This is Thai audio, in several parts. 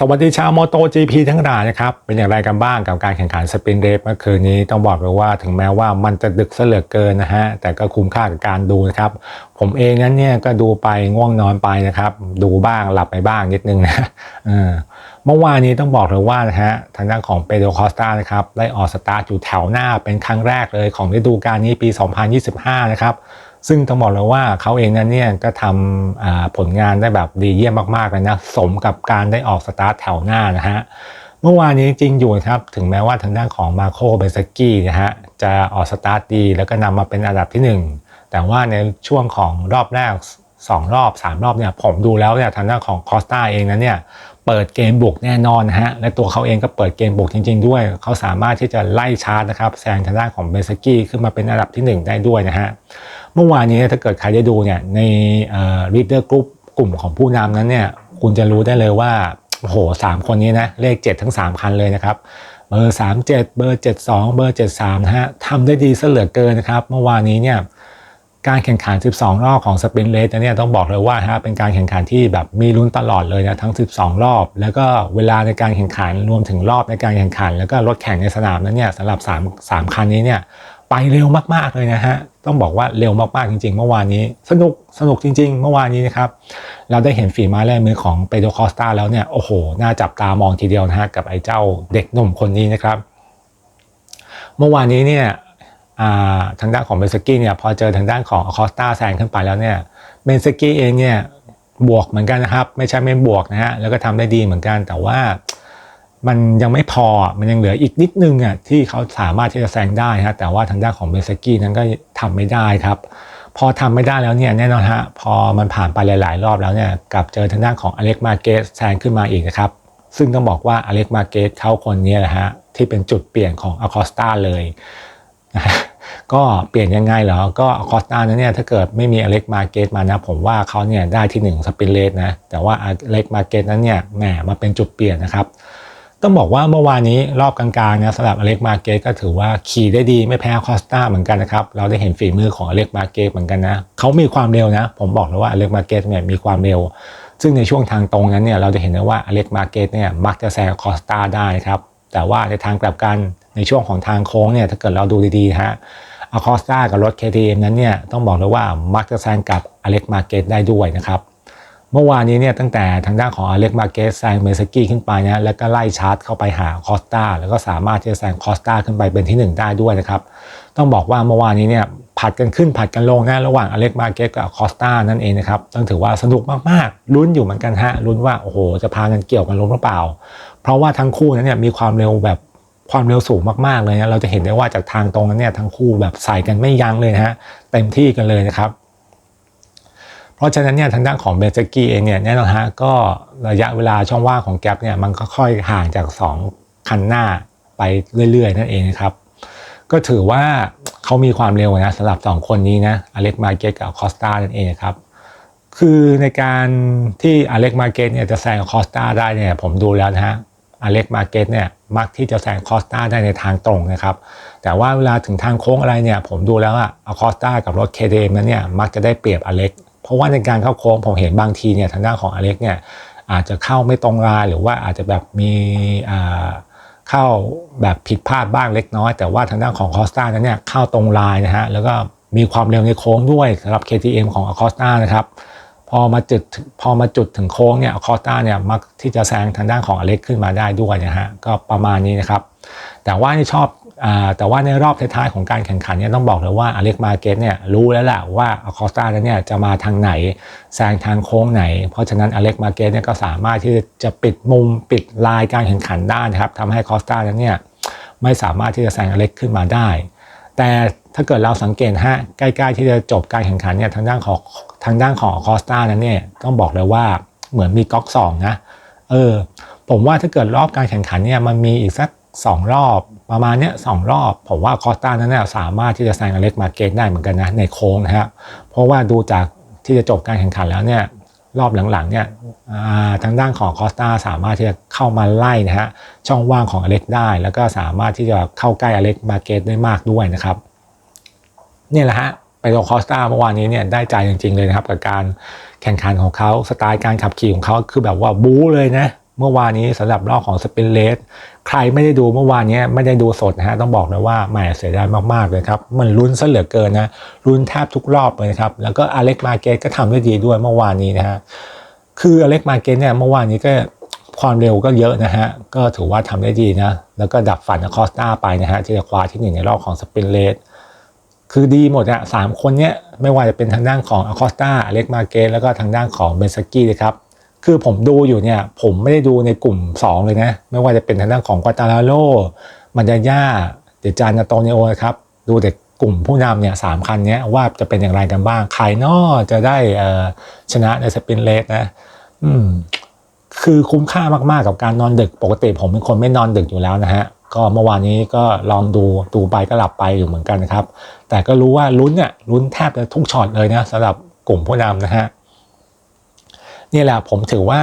สวัสดีชาวโมโต GP ทั้งหลายนะครับ เป็นอย่างไรกันบ้างกับการแข่งขันสปินเรสเมื่อคืนนี้ต้องบอกเลยว่าถึงแม้ว่ามันจะดึกเสลือเกินนะฮะ แต่ก็คุ้มค่ากับการดูนะครับ ผมเองนั้นเนี่ยก็ดูไปง่วงนอนไปนะครับ ดูบ้างหลับไปบ้างนิดนึงนะเออเมื่อวานนี้ต้องบอกเลยว่านะฮะทางด้านของเปโดคอสตานะครับได้ออกสตาร์ทอยู่แถวหน้าเป็นครั้งแรกเลยของฤดูกาลนี้ปี 2025 นะครับ ซึ่งต้องบอกเลยว่าเขาเองนั้นเนี่ยก็ทำผลงานได้แบบดีเยี่ยมมากๆเลยนะสมกับการได้ออกสตาร์ทแถวหน้านะฮะเมื่อวานนี้จริงอยู่ครับถึงแม้ว่าทางด้านของมาโคเบสกี้นะฮะจะออกสตาร์ทดี แล้วก็นำมาเป็นอันดับที่ 1 แต่ว่าในช่วงของรอบแรก 2 รอบ 3 รอบเนี่ยผมดูแล้วเนี่ยทางด้านของคอสตาเองนั้นเนี่ยเปิดเกมบุกแน่นอนฮะและตัวเขาเองก็เปิดเกมบุกจริง ๆ ด้วย เขาสามารถที่จะไล่ชาร์จนะครับแซงทางด้านของเบสกี้ขึ้นมาเป็นอันดับที่ 1 ได้ด้วยนะฮะ เมื่อวานนี้ถ้าเกิดใครได้ดูเนี่ยในรีดเดอร์กรุ๊ปกลุ่มของผู้นำนั้นเนี่ยคุณจะรู้ได้เลยว่าโอ้โหสามคนนี้นะเลข 7 ทั้ง 3 คันเลยนะครับเบอร์ 37 เบอร์ 72 เบอร์ 73นะฮะทำได้ดีซะเหลือเกินนะครับ เมื่อวานนี้เนี่ยการแข่งขัน 12 รอบของสปินเลสเนี่ยต้องบอกเลยว่าฮะเป็นการแข่งขันที่แบบมีลุ้นตลอดเลยนะทั้ง 12 รอบ แล้วก็เวลาในการแข่งขันรวมถึงรอบในการแข่งขัน แล้วก็รถแข่งในสนามนั้นเนี่ยสำหรับ 3 3 คันนี้เนี่ย ไปเร็วมากๆเลยนะฮะต้องบอกว่าเร็วมากๆจริง ๆ เมื่อวานนี้ สนุกสนุกจริง ๆ เมื่อวานนี้นะครับเราได้เห็นฝีไม้ลายมือของเปโดคอสตาแล้วเนี่ยโอ้โหน่าจับตามองทีเดียวนะฮะกับไอ้เจ้าเด็กหนุ่มคนนี้นะครับ เมื่อวานนี้เนี่ยทางด้านของเบนสกี้เนี่ยพอเจอทางด้านของคอสตาแซงขึ้นไปแล้วเนี่ยเบนสกี้เองเนี่ยบวกเหมือนกันนะครับ ไม่ใช่ไม่บวกนะฮะแล้วก็ทำได้ดีเหมือนกันแต่ว่า มันยังไม่พอมันยังเหลืออีกนิดนึงอะที่เขาสามารถที่จะแซงได้ฮะแต่ว่าทางด้านของเบสกี้นั้นก็ทำไม่ได้ครับ พอทำไม่ได้แล้วเนี่ยแน่นอนฮะพอมันผ่านไปหลาย ๆ รอบแล้วเนี่ยกลับเจอทางด้านของอเล็กมาเกสแซงขึ้นมาอีกนะครับ ซึ่งต้องบอกว่าอเล็กมาเกสเขาคนนี้แหละฮะที่เป็นจุดเปลี่ยนของอคอสตาเลยนะก็เปลี่ยนยังไงเหรอ ก็อคอสตานั้นเนี่ยถ้าเกิดไม่มีอเล็กมาเกตมานะ ผมว่าเขาเนี่ยได้ที่1สปินเลสนะ แต่ว่าอเล็กมาเกตนั้นเนี่ยแหมมาเป็นจุดเปลี่ยนนะครับ ต้องบอกว่าเมื่อวานนี้รอบกลางๆนะสำหรับอเล็กมาเกตก็ถือว่าขี่ได้ดีไม่แพ้คอสตาเหมือนกันนะครับ เราได้เห็นฝีมือของอเล็กมาเกตเหมือนกันนะเขามีความเร็วนะ ผมบอกเลยว่าอเล็กมาเกตเนี่ยมีความเร็ว ซึ่งในช่วงทางตรงนั้นเนี่ยเราจะเห็นได้ว่าอเล็กมาเกตเนี่ยมักจะแซงคอสตาได้ครับแต่ว่าในทางกลับกันในช่วงของทางโค้งเนี่ยถ้าเกิดเราดูดีๆฮะอคอสตากับรถ KTM นั้นเนี่ยต้องบอกเลยว่ามักจะแซงกับอเล็กมาเกตได้ด้วยนะครับ เมื่อวานนี้เนี่ยตั้งแต่ทางด้านของอเล็กมาเกสแซงเมสกี้ขึ้นไปนะแล้วก็ไล่ชาร์จเข้าไปหาคอสตาแล้วก็สามารถที่จะแซงคอสตาขึ้นไปเป็นที่ 1 ได้ด้วยนะครับ ต้องบอกว่าเมื่อวานนี้เนี่ยผัดกันขึ้นผัดกันลงนะระหว่างอเล็กมาเกสกับคอสตานั่นเองนะครับต้องถือว่าสนุกมากๆลุ้นอยู่เหมือนกันฮะลุ้นว่าโอ้โหจะพากันเกี่ยวกันล้มหรือเปล่า เพราะว่าทั้งคู่นั้นเนี่ยมีความเร็วแบบความเร็วสูงมากๆเลยนะเราจะเห็นได้ว่าจากทางตรงนั้นเนี่ยทั้งคู่แบบใส่กันไม่ยั้งเลยนะฮะเต็มที่กันเลยนะครับ เพราะฉะนั้นเนี่ยทางด้านของเบนสกี้เองเนี่ยแน่นอนฮะก็ระยะเวลาช่องว่างของแก๊ปเนี่ยมันก็ค่อยห่างจาก 2 คันหน้าไปเรื่อยๆ นั่นเองครับ ก็ถือว่าเขามีความเร็วนะสำหรับ 2 คนนี้นะอเล็กมาเกตกับคอสตานั่นเองครับ คือในการที่อเล็กมาเกตเนี่ยจะแซงคอสตาได้เนี่ยผมดูแล้วนะฮะอเล็กมาเกตเนี่ยมักที่จะแซงคอสตาได้ในทางตรงนะครับ แต่ว่าเวลาถึงทางโค้งอะไรเนี่ยผมดูแล้วอะคอสตากับรถเคเดมนั้นเนี่ยมักจะได้เปรียบอเล็ก เพราะว่าในการเข้าโค้งผมเห็นบางทีเนี่ยทางด้านของอเล็กเนี่ยอาจจะเข้าไม่ตรงรายหรือว่าอาจจะแบบมีเข้าแบบผิดพลาดบ้างเล็กน้อย แต่ว่าทางด้านของคอสตานั้นเนี่ยเข้าตรงลายนะฮะแล้วก็มีความเร็วในโค้งด้วยสำหรับ KTM ของคอสตานะครับพอมาจุดพอมาจุดถึงโค้งเนี่ยคอสตาเนี่ยมักที่จะแซงทางด้านของอเล็กขึ้นมาได้ด้วยนะฮะก็ประมาณนี้นะครับ แต่ว่าที่ชอบ แต่ว่าในรอบท้ายๆของการแข่งขันเนี่ยต้องบอกเลยว่าอเล็กมาเกตเนี่ยรู้แล้วแหละว่าอคอสตาเนี่ยจะมาทางไหนแซงทางโค้งไหน เพราะฉะนั้นอเล็กมาเกตเนี่ยก็สามารถที่จะปิดมุมปิดลายการแข่งขันได้นะครับทำให้คอสตาเนี่ยไม่สามารถที่จะแซงอเล็กขึ้นมาได้ แต่ถ้าเกิดเราสังเกตฮะใกล้ๆที่จะจบการแข่งขันเนี่ยทางด้านของทางด้านของคอสตานั้นเนี่ยต้องบอกเลยว่าเหมือนมีก๊อกสองนะเออผมว่าถ้าเกิดรอบการแข่งขันเนี่ยมันมีอีกสักสองรอบ ประมาณเนี้ยสองรอบ ผมว่าคอสตานั้นเนี่ยสามารถที่จะแซงอเล็กมาเกตได้เหมือนกันนะในโค้งนะครับเพราะว่าดูจากที่จะจบการแข่งขันแล้วเนี่ยรอบหลังๆเนี่ยทางด้านของคอสตาสามารถที่จะเข้ามาไล่นะฮะช่องว่างของอเล็กได้ แล้วก็สามารถที่จะเข้าใกล้อเล็กมาเกตได้มากด้วยนะครับนี่แหละฮะไปโดคอสตาเมื่อวานนี้เนี่ยได้ใจจริงๆเลยนะครับกับการแข่งขันของเขาสไตล์การขับขี่ของเขาคือแบบว่าบู๊เลยนะ เมื่อวานนี้สำหรับรอบของสปินเลสใครไม่ได้ดูเมื่อวานนี้ไม่ได้ดูสดนะฮะต้องบอกเลยว่าแหมเสียดายมากๆเลยครับ มันลุ้นซะเหลือเกินนะลุ้นแทบทุกรอบเลยครับ แล้วก็อเล็กมาเกตก็ทำได้ดีด้วยเมื่อวานนี้นะฮะคืออเล็กมาเกตเนี่ยเมื่อวานนี้ก็ความเร็วก็เยอะนะฮะ ก็ถือว่าทำได้ดีนะ แล้วก็ดับฝันอคอสตาไปนะฮะที่จะคว้าที่หนึ่งในรอบของสปินเลสคือดีหมดอะสามคนเนี้ยไม่ว่าจะเป็นทางด้านของอคอสตาอเล็กมาเกตแล้วก็ทางด้านของเบนสกี้เลยครับ คือผมดูอยู่เนี่ย ผมไม่ได้ดูในกลุ่ม 2 เลยนะ ไม่ว่าจะเป็นทางด้านของกวาตาลาโลมันยาย่าเดจานนาโตเนโอนะครับ ดูแต่กลุ่มผู้นำเนี่ยสามคันนี้ว่าจะเป็นอย่างไรกันบ้าง ใครนอจะได้ชนะในสปินเลสนะ อืม คือคุ้มค่ามากๆกับการนอนดึก ปกติผมเป็นคนไม่นอนดึกอยู่แล้วนะฮะ ก็เมื่อวานนี้ก็ลองดูดูไปก็หลับไปอยู่เหมือนกันนะครับ แต่ก็รู้ว่าลุ้นเนี่ยลุ้นแทบจะทุกช็อตเลยนะสำหรับกลุ่มผู้นำนะฮะ นี่แหละผมถือว่า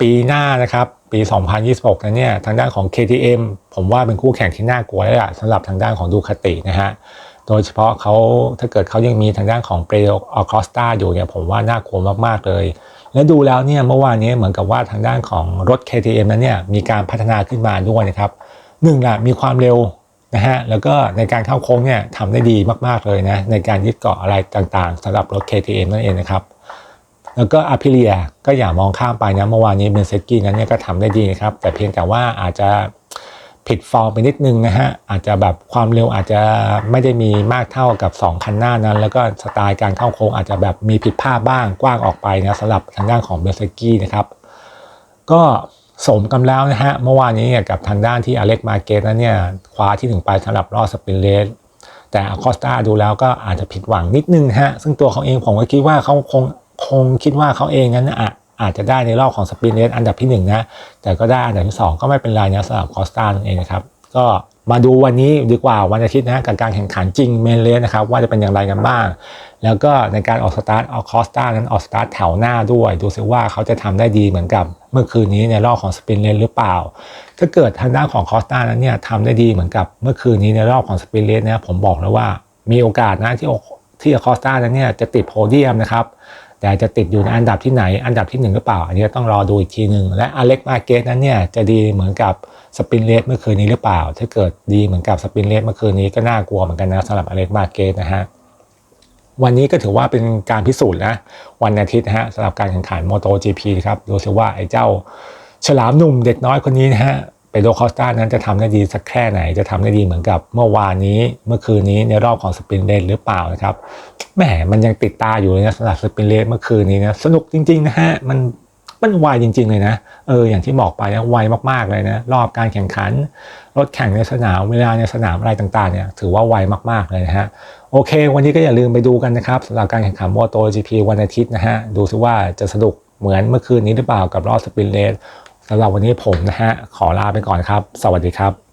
ปีหน้านะครับปี 2026นะเนี่ยทางด้านของ KTM ผมว่าเป็นคู่แข่งที่น่ากลัวเลยอะสำหรับทางด้านของดูคตินะฮะโดยเฉพาะเขาถ้าเกิดเขายังมีทางด้านของเปรโอคอสตาอยู่เนี่ยผมว่าน่ากลัวมากๆเลย แล้วดูแล้วเนี่ยเมื่อวานนี้เหมือนกับว่าทางด้านของรถ KTM นั้นเนี่ยมีการพัฒนาขึ้นมาด้วยนะครับหนึ่งละมีความเร็วนะฮะแล้วก็ในการเข้าโค้งเนี่ยทำได้ดีมากๆเลยนะในการยึดเกาะอะไรต่างๆสำหรับรถ KTM นั่นเองนะครับ แล้วก็อาพิเลียก็อย่ามองข้ามไปนะเมื่อวานนี้เบนเซกี้นั้นเนี่ยก็ทำได้ดีนะครับ แต่เพียงแต่ว่าอาจจะผิดฟอร์มไปนิดนึงนะฮะ อาจจะแบบความเร็วอาจจะไม่ได้มีมากเท่ากับ 2 คันหน้านั้น แล้วก็สไตล์การเข้าโค้งอาจจะแบบมีผิดพลาดบ้างกว้างออกไปนะสำหรับทางด้านของเบนเซกี้นะครับ ก็สมกันแล้วนะฮะ เมื่อวานนี้เนี่ยกับทางด้านที่อเล็กมาเกตนั้นเนี่ยคว้าที่หนึ่งไปสำหรับรอบสปินเลสแต่อคอสตาดูแล้วก็อาจจะผิดหวังนิดนึงฮะซึ่งตัวเขาเองผมก็คิดว่าเขาคง คงคิดว่าเขาเองนั้นอาอาจจะได้ในรอบของสปินเลสอันดับที่1นนะแต่ก็ได้อันดับที่ 2 ก็ไม่เป็นไรนะสำหรับคอสตานั่นเองนะครับก็มาดูวันนี้ดีกว่าวันอาทิตย์นะกับการแข่งขันจริงเมนเลสนะครับว่าจะเป็นอย่างไรกันบ้าง แล้วก็ในการออกสตาร์ทออกคอสตานั้นออกสตาร์ทแถวหน้าด้วย ดูซิว่าเขาจะทำได้ดีเหมือนกับเมื่อคืนนี้ในรอบของสปินเลสหรือเปล่า ถ้าเกิดทางด้านของคอสตานั้นเนี่ยทำได้ดีเหมือนกับเมื่อคืนนี้ในรอบของสปินเลสนะผมบอกแล้วว่ามีโอกาสนะที่ที่คอสตานั้นเนี่ยจะติดโพเดียมนะครับ แต่จะติดอยู่ในอันดับที่ไหน อันดับที่ 1 หรือเปล่า อันนี้ต้องรอดูอีกทีหนึ่ง และอเล็กมาเกตนั้นเนี่ยจะดีเหมือนกับสปินเลสเมื่อคืนนี้หรือเปล่า ถ้าเกิดดีเหมือนกับสปินเลสเมื่อคืนนี้ก็น่ากลัวเหมือนกันนะสำหรับอเล็กมาเกตนะฮะวันนี้ก็ถือว่าเป็นการพิสูจน์นะวันอาทิตย์นะฮะสำหรับการแข่งขัน MotoGP ครับดูสิว่าไอ้เจ้าฉลามหนุ่มเด็กน้อยคนนี้นะฮะ โดคอสตานั้นจะทำได้ดีสักแค่ไหน จะทำได้ดีเหมือนกับเมื่อวานนี้ เมื่อคืนนี้ในรอบของสปินเลสหรือเปล่านะครับแหมมันยังติดตาอยู่เลยนะสำหรับสปินเลสเมื่อคืนนี้นะสนุกจริงๆนะฮะมันมันไวจริง ๆ เลยนะ เออ อย่างที่บอกไปนะไวมากๆเลยนะ รอบการแข่งขัน รถแข่งในสนาม เวลาในสนามอะไรต่างๆ เนี่ย ถือว่าไวมากๆเลยนะฮะ โอเค วันนี้ก็อย่าลืมไปดูกันนะครับสำหรับการแข่งขันมอเตอร์จีพีวันอาทิตย์นะฮะ ดูซิว่าจะสนุกเหมือนเมื่อคืนนี้หรือเปล่ากับรอบสปินเลส สำหรับวันนี้ผมนะฮะขอลาไปก่อนครับ สวัสดีครับ